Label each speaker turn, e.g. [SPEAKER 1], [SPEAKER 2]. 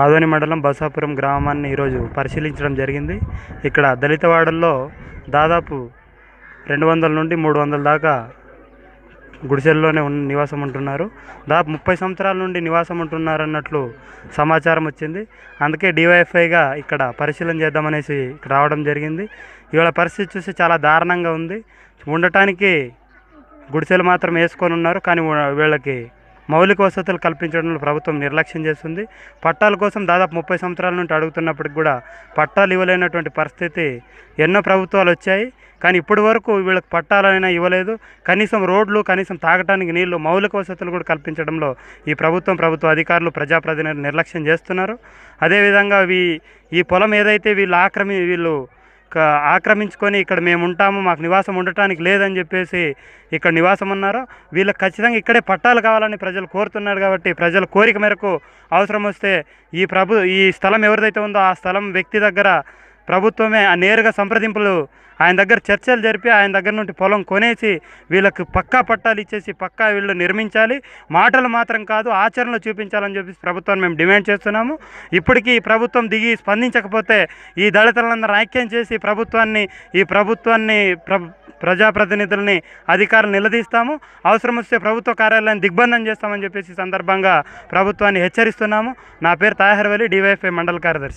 [SPEAKER 1] ఆదోని మండలం బసాపురం గ్రామాన్ని ఈరోజు పరిశీలించడం జరిగింది. ఇక్కడ దళిత వాడల్లో దాదాపు రెండు వందల నుండి మూడు వందల దాకా గుడిసెల్లోనే ఉన్ నివాసం ఉంటున్నారు. దాదాపు ముప్పై సంవత్సరాల నుండి నివాసం ఉంటున్నారు అన్నట్లు సమాచారం వచ్చింది. అందుకే డివైఎఫ్ఐగా ఇక్కడ పరిశీలన చేద్దామనేసి ఇక్కడ రావడం జరిగింది. ఇవాళ పరిస్థితి చూసి చాలా దారుణంగా ఉంది. ఉండటానికి గుడిసెలు మాత్రం వేసుకొని ఉన్నారు. కానీ వీళ్ళకి మౌలిక వసతులు కల్పించడంలో ప్రభుత్వం నిర్లక్ష్యం చేస్తుంది. పట్టాల కోసం దాదాపు ముప్పై సంవత్సరాల నుండి అడుగుతున్నప్పటికి కూడా పట్టాలు ఇవ్వలేనటువంటి పరిస్థితి ఎన్నో ప్రభుత్వాలు వచ్చాయి. కానీ ఇప్పటి వరకు వీళ్ళకి పట్టాలైనా ఇవ్వలేదు. కనీసం రోడ్లు కనీసం తాగటానికి నీళ్ళు మౌలిక వసతులు కూడా కల్పించడంలో ఈ ప్రభుత్వం ప్రభుత్వ అధికారులు ప్రజాప్రతినిధులు నిర్లక్ష్యం చేస్తున్నారు. అదేవిధంగా వీ ఈ పొలం ఏదైతే వీళ్ళు ఆక్రమి వీళ్ళు ఆక్రమించుకొని ఇక్కడ మేము ఉంటాము మాకు నివాసం ఉండటానికి లేదని చెప్పేసి ఇక్కడ నివాసం ఉన్నారో. వీళ్ళకి ఖచ్చితంగా ఇక్కడే పట్టాలు కావాలని ప్రజలు కోరుతున్నారు కాబట్టి ప్రజల కోరిక మేరకు అవసరం వస్తే ఈ ప్రభు ఈ స్థలం ఎవరిదైతే ఉందో ఆ స్థలం వ్యక్తి దగ్గర ప్రభుత్వమే ఆ నేరుగా సంప్రదింపులు ఆయన దగ్గర చర్చలు జరిపి ఆయన దగ్గర నుండి పొలం కొనేసి వీళ్ళకు పక్కా పట్టాలు ఇచ్చేసి పక్కా వీళ్ళు నిర్మించాలి. మాటలు మాత్రం కాదు ఆచరణలో చూపించాలని చెప్పేసి ప్రభుత్వాన్ని మేము డిమాండ్ చేస్తున్నాము. ఇప్పటికీ ప్రభుత్వం దిగి స్పందించకపోతే ఈ దళితులందరూ ఐక్యం చేసి ప్రభుత్వాన్ని ఈ ప్రభుత్వాన్ని ప్ర ప్రజాప్రతినిధుల్ని అధికారులు నిలదీస్తాము. అవసరం వస్తే ప్రభుత్వ కార్యాలయాన్ని దిగ్బంధం చేస్తామని చెప్పేసి సందర్భంగా ప్రభుత్వాన్ని హెచ్చరిస్తున్నాము. నా పేరు తాహర్వలి డివైఎఫ్ఐ మండల కార్యదర్శి.